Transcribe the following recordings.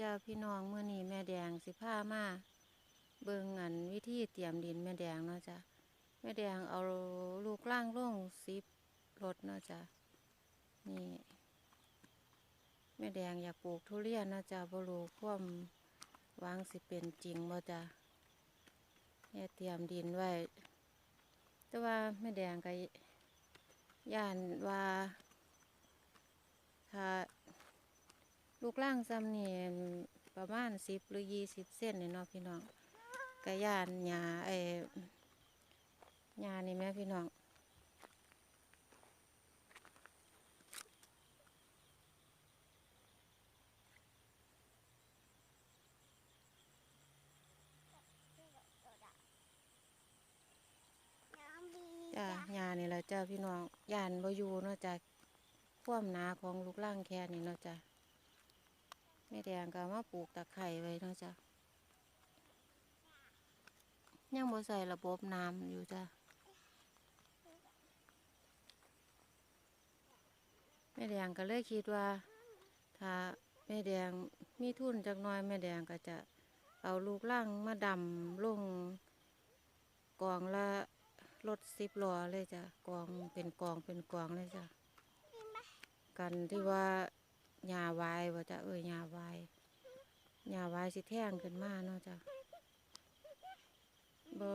จ้าพี่น้องเมื่อนี้แม่แดงสิพามาเบิ่งอันวิธีเตรียมดินแม่แดงเนาะจ้ะแม่แดงเอาลูกล่างลงสิบรถเนาะจ้ะนี่ แม่แดงอยากปลูกทุเรียนเนาะจ้ะบ่รู้ควมวางสิเป็นจริงบ่จ้ะแม่เตรียมดินไว้ แต่ว่าแม่แดงก็ย่านว่า ถ้า ลูกล่างซ้ำนี่ประมาณสิบหรือยี่สิบเส้นนี่เนาะพี่น้องกระยานหญ้าไอ้หญ้านี่แม่พี่น้องน้ำดีจ้าหญ้านี่แหละจ้าพี่น้องย่านบ่อยู่เนาะจ้ะความหนาของลูกล่างแค่นี้เนาะจ้ะ แม่แดงก็เอามาปลูกตะไคร้ไว้เนาะจ้ะยังบ่ใส่ระบบน้ำอยู่จ้ะแม่แดงก็เลยคิดว่า ถ้าแม่แดงมีทุนจักน้อยแม่แดงก็จะเอาลูกล่างมาดำลงกองละรถสิบล้อเลยจ้ะกองเป็นกองเป็นกองเลยจ้ะกันที่ว่า หญ้าวายว่าจะเอ้ยหญ้าวายหญ้าวายสิแท่งขึ้นมาเนาะจ้ะบ่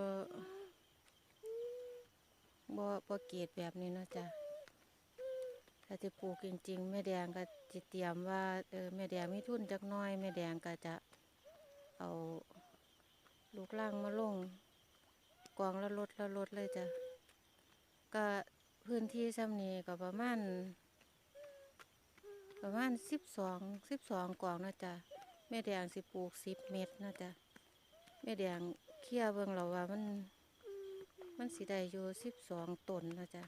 บ่บ่เกตแบบนี้เนาะจ้ะถ้าจะปลูกจริงๆแม่แดงก็จะเตรียมว่าเออแม่แดงมีทุนจักน้อยแม่แดงก็จะเอาลูกล่างมาลงกองละลดละลดเลยจ้ะก็พื้นที่ซ้ำนี้ก็ประมาณ ประมาณสิบสองสิบสองกล่องนะจ๊ะแม่แดงสิปลูกสิบเม็ดนะจ๊ะแม่แดงเคลียร์เบิ่งเราว่ามัน มันสิได้อยู่สิบสองต้นนะจ๊ะ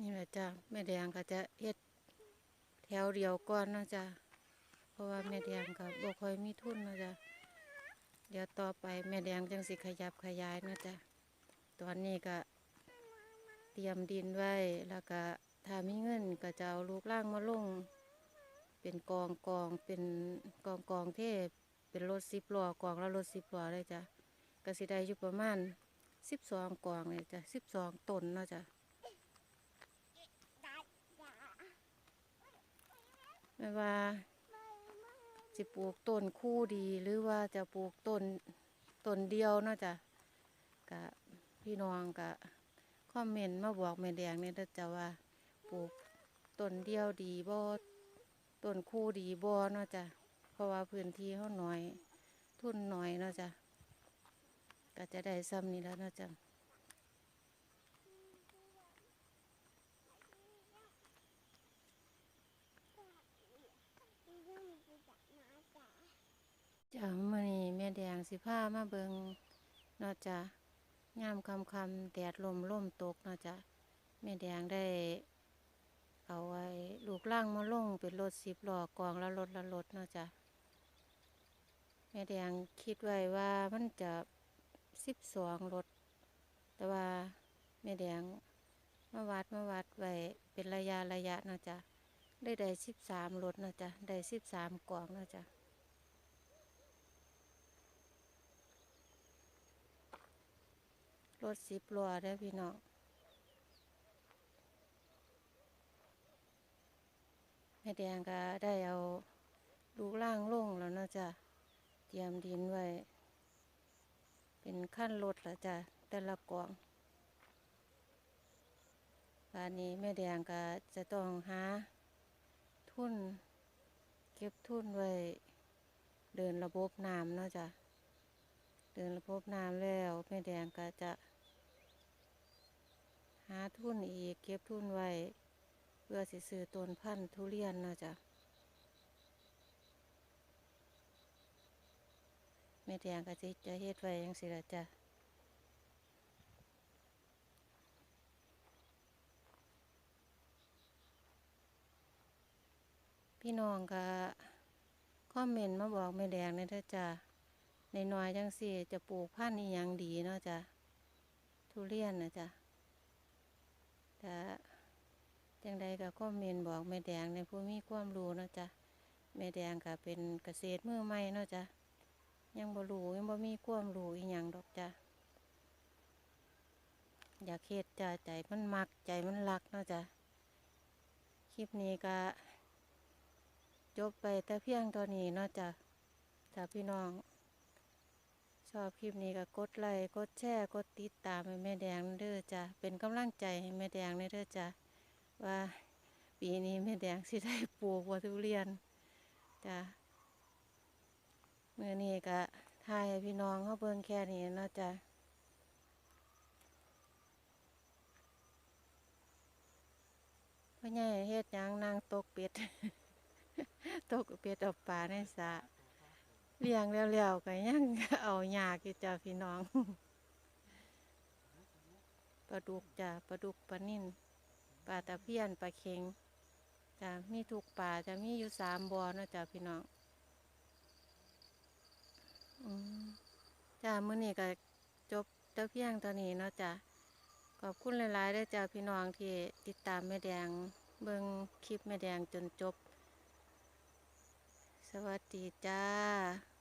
นี่แหละจ้ะแม่แดงก็จะเฮ็ดแถวเดียวก่อนนาะจ้ะเพราะว่าแม่แดงก็บ่ค่อยมีทุนนาะจ้ะ เดี๋ยวต่อไปแม่แดงจังสิขยับขยายนะจ้ะตอนนี้ก็เตรียมดินไว้แล้วก็ถ้ามีเงินก็จะเอาลูกล่างมาลง เป็นกองกองเป็นกองกองเทพเป็นรถสิบล้อกองแล้วรถสิบล้อเลยจ้ะก็สิได้อยู่ประมาณสิบสองกองเลยจ้ะสิบสองตนเนาะจ้ะจ้าจ้าไม่ว่า จะปลูกต้นคู่ดีหรือว่าจะปลูกต้นต้นเดียวเนาะจ้ะกะพี่น้องกะคอมเมนต์มาบอกแม่แดงเนี่ยจะว่าปลูกต้นเดียวดีบ่ต้นคู่ดีบ่เนาะจ้ะเพราะว่าพื้นที่เขาหน้อย ทุนหน้อยเนาะจ้ะก็จะได้ซ้ำนี้แล้วเนาะจ้ะ เรื่องกูจับมาจ้า จ้ะมื้อนี้แม่แดงสิพามาเบิงเนาะจ้ะยามคำคำแดดลมลมตกเนาะจ้ะแม่แดงได้ เอาไว้ลูกล่างมาลงเป็นรถสิบล้อกองละรถละรถเนาะจ้ะแม่แดงคิดไว้ว่ามันจะสิบสองรถ แต่ว่าแม่แดงมาวัดมาวัดไว้เป็นระยะระยะเนาะจ้ะได้ได้สิบสามรถเนาะจ้ะได้สิบสามกองเนาะจ้ะ รถสิบล้อได้พี่น้องแม่แดงก็ได้เอาลูกล่างลงแล้วนะจ้ะเตรียมดินไว้ เป็นขั้นรถล้วจ้ะแต่ละกองบานนี้แม่แดงก็จะต้องหาทุน เก็บทุนไว้ เดินระบบน้ำเนาะจ้ะเดินระบบน้ำแล้วแม่แดงก็จะาทุนอีก เก็บทุนไว้ เพื่อสิซื้อต้นพันธุ์ทุเรียนเนาะจ้ะแม่แดงก็สิจะเฮ็ดไว้ยังสิละจ้ะพี่น้องก็คอมเมนต์มาบอกแม่แดงเลยเด้อจ้ะในน้อยๆจังสิจะปลูกพันธุ์อีหยังดีเนาะจ้ะทุเรียนนะจ๊ะ แต่จังใดก็คอมเมนต์บอกแม่แดงในผู้มีความรู้เนาะจ๊ะแม่แดงก็เป็นเกษตรมือใหม่เนาะจ๊ะยังบ่รู้ยังบ่มีความรู้อีหยังดอกจ้ะอยากเฮ็ดจ้ะใจมันมักใจมันรักเนาะจ๊ะคลิปนี้ก็จบไปแต่เพียงเท่านี้เนาะจ๊ะจ้ะพี่น้อง ชอบคลิปนี้ก็กดไลค์กดแชร์กดติดตามให้แม่แดงเด้อจ้ะเป็นกำลังใจให้แม่แดงเด้อจ้ะว่าปีนี้แม่แดงสิได้ปลูกวัทุเรียนจ้ะเมื่อนี้ก็ทายพี่น้องเขาเบิ่งแค่นี้เนาะจ้ะพ่อใหญ่เฮ็ดยังนางตกเป็ด ตกเป็ดเอาปลาในสระ เลี้ยงแล้วๆก็ยังเอาหยากอยู่จ้าพี่น้องปลาดุกจ้าปลาดุกปลานิ่นปลาตะเพียนปลาเค็งจ้ามีทุกปลาจะมีอยู่สามบ่อเนาะจ้าพี่น้องอืมจ้ามื้อนี้ก็จบตะเพียงตอนนี้เนาะจ้าขอบคุณหลายๆเด้จ้าพี่น้องที่ติดตามแม่แดงเบิ่งคลิปแม่แดงจนจบ สวัสดีจ้า